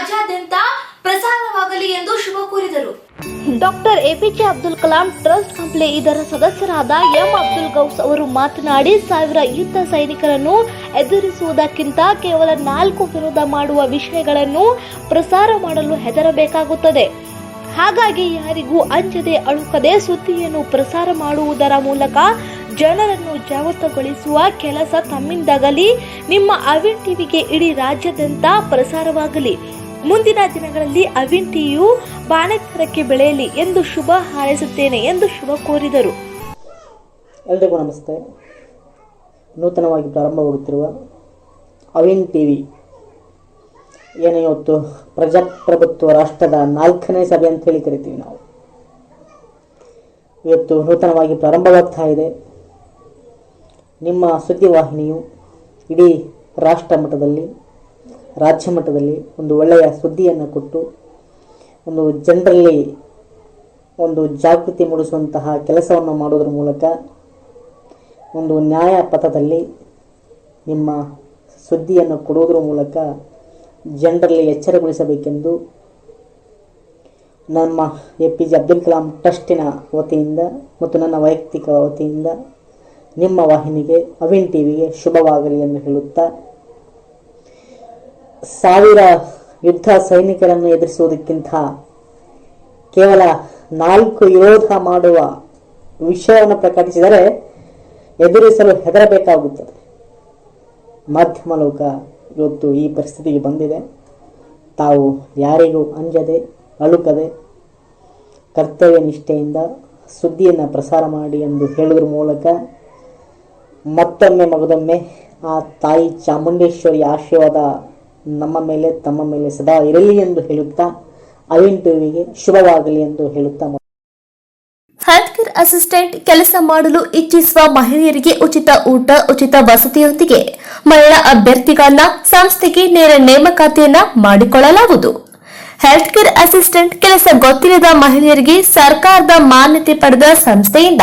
ರಾಜ್ಯಾದ್ಯಂತ ಪ್ರಸಾರವಾಗಲಿ ಎಂದು ಶುಭ ಕೋರಿದರು. Doctor APJ Abdul Kalam trust Kampli ಇದರ ಸದಸ್ಯರಾದ ಎಂ ಅಬ್ದುಲ್ ಗೌಸ್ ಅವರು ಮಾತನಾಡಿ, ಸಾವಿರ ಯುದ್ಧ ಸೈನಿಕರನ್ನು ಎದುರಿಸುವುದಕ್ಕಿಂತ ಕೇವಲ ನಾಲ್ಕು ವಿರೋಧ ಮಾಡುವ ವಿಷಯಗಳನ್ನು ಪ್ರಸಾರ ಮಾಡಲು ಹೆದರಬೇಕಾಗುತ್ತದೆ. ಹಾಗಾಗಿ ಯಾರಿಗೂ ಅಂಜದೆ ಅಳುಕದೆ ಸುದ್ದಿಯನ್ನು ಪ್ರಸಾರ ಮಾಡುವುದರ ಮೂಲಕ ಜನರನ್ನು ಜಾಗೃತಗೊಳಿಸುವ ಕೆಲಸ ತಮ್ಮಿಂದಾಗಲಿ, ನಿಮ್ಮ ಅವಿನ್ ಟಿವಿಗೆ ಇಡೀ ರಾಜ್ಯಾದ್ಯಂತ ಪ್ರಸಾರವಾಗಲಿ. ಮುಂದಿನ ದಿನಗಳಲ್ಲಿ ಅವಿನ್ ಟೀಯು ಬಾಣೆತ್ತರಕ್ಕೆ ಬೆಳೆಯಲಿ ಎಂದು ಶುಭ ಹಾರೈಸುತ್ತೇನೆ ಎಂದು ಶುಭ ಕೋರಿದರು. ಎಲ್ರಿಗೂ ನಮಸ್ತೆ. ನೂತನವಾಗಿ ಪ್ರಾರಂಭವಾಗುತ್ತಿರುವ ಅವಿನ್ ಟಿ ವಿ ಏನು ಇವತ್ತು ಪ್ರಜಾಪ್ರಭುತ್ವ ರಾಷ್ಟ್ರದ ನಾಲ್ಕನೇ ಸಭೆ ಅಂತ ಹೇಳಿ ಕರಿತೀವಿ ನಾವು. ಇವತ್ತು ನೂತನವಾಗಿ ಪ್ರಾರಂಭವಾಗ್ತಾ ಇದೆ. ನಿಮ್ಮ ಸುದ್ದಿವಾಹಿನಿಯು ಇಡೀ ರಾಷ್ಟ್ರ ಮಟ್ಟದಲ್ಲಿ ರಾಜ್ಯ ಮಟ್ಟದಲ್ಲಿ ಒಂದು ಒಳ್ಳೆಯ ಸುದ್ದಿಯನ್ನು ಕೊಟ್ಟು, ಒಂದು ಜನರಲ್ಲಿ ಒಂದು ಜಾಗೃತಿ ಮೂಡಿಸುವಂತಹ ಕೆಲಸವನ್ನು ಮಾಡೋದ್ರ ಮೂಲಕ ಒಂದು ನ್ಯಾಯ ಪಥದಲ್ಲಿ ನಿಮ್ಮ ಸುದ್ದಿಯನ್ನು ಕೊಡುವುದರ ಮೂಲಕ ಜನರಲ್ಲಿ ಎಚ್ಚರಗೊಳಿಸಬೇಕೆಂದು ನಮ್ಮ A P J Abdul Kalam ಟ್ರಸ್ಟಿನ ವತಿಯಿಂದ ಮತ್ತು ನನ್ನ ವೈಯಕ್ತಿಕ ವತಿಯಿಂದ ನಿಮ್ಮ ವಾಹಿನಿಗೆ ಅವಿನ್ ಟಿವಿಗೆ ಶುಭವಾಗಲಿ ಎಂದು ಹೇಳುತ್ತಾ ಸಾವಿರ ಯುದ್ಧ ಸೈನಿಕರನ್ನು ಎದುರಿಸುವುದಕ್ಕಿಂತ ಕೇವಲ ನಾಲ್ಕು ವಿರೋಧ ಮಾಡುವ ವಿಷಯವನ್ನು ಪ್ರಕಟಿಸಿದರೆ ಎದುರಿಸಲು ಹೆದರಬೇಕಾಗುತ್ತದೆ. ಮಾಧ್ಯಮ ಲೋಕ ಇವತ್ತು ಈ ಪರಿಸ್ಥಿತಿಗೆ ಬಂದಿದೆ. ತಾವು ಯಾರಿಗೂ ಅಂಜದೆ, ಅಳುಕದೆ, ಕರ್ತವ್ಯ ನಿಷ್ಠೆಯಿಂದ ಸುದ್ದಿಯನ್ನು ಪ್ರಸಾರ ಮಾಡಿ ಎಂದು ಹೇಳುವುದರ ಮೂಲಕ ಮತ್ತೊಮ್ಮೆ ಮಗದೊಮ್ಮೆ ಆ ತಾಯಿ ಚಾಮುಂಡೇಶ್ವರಿ ಆಶೀರ್ವಾದ ನಮ್ಮ ಮೇಲೆ, ತಮ್ಮ ಮೇಲೆ ಸದಾ ಇರಲಿ ಎಂದು ಹೇಳುತ್ತಾ ಅವಿನ್ ಟಿವಿಗೆ ಶುಭವಾಗಲಿ ಎಂದು ಹೇಳುತ್ತಾ ಹೆಲ್ತ್ ಕೇರ್ ಅಸಿಸ್ಟೆಂಟ್ ಕೆಲಸ ಮಾಡಲು ಇಚ್ಛಿಸುವ ಮಹಿಳೆಯರಿಗೆ ಉಚಿತ ಊಟ, ಉಚಿತ ವಸತಿಯೊಂದಿಗೆ ಮಹಿಳಾ ಅಭ್ಯರ್ಥಿಗಳನ್ನ ಸಂಸ್ಥೆಗೆ ನೇರ ನೇಮಕಾತಿಯನ್ನ ಮಾಡಿಕೊಳ್ಳಲಾಗುವುದು. ಹೆಲ್ತ್ ಕೇರ್ ಅಸಿಸ್ಟೆಂಟ್ ಕೆಲಸ ಗೊತ್ತಿಲ್ಲದ ಮಹಿಳೆಯರಿಗೆ ಸರ್ಕಾರದ ಮಾನ್ಯತೆ ಪಡೆದ ಸಂಸ್ಥೆಯಿಂದ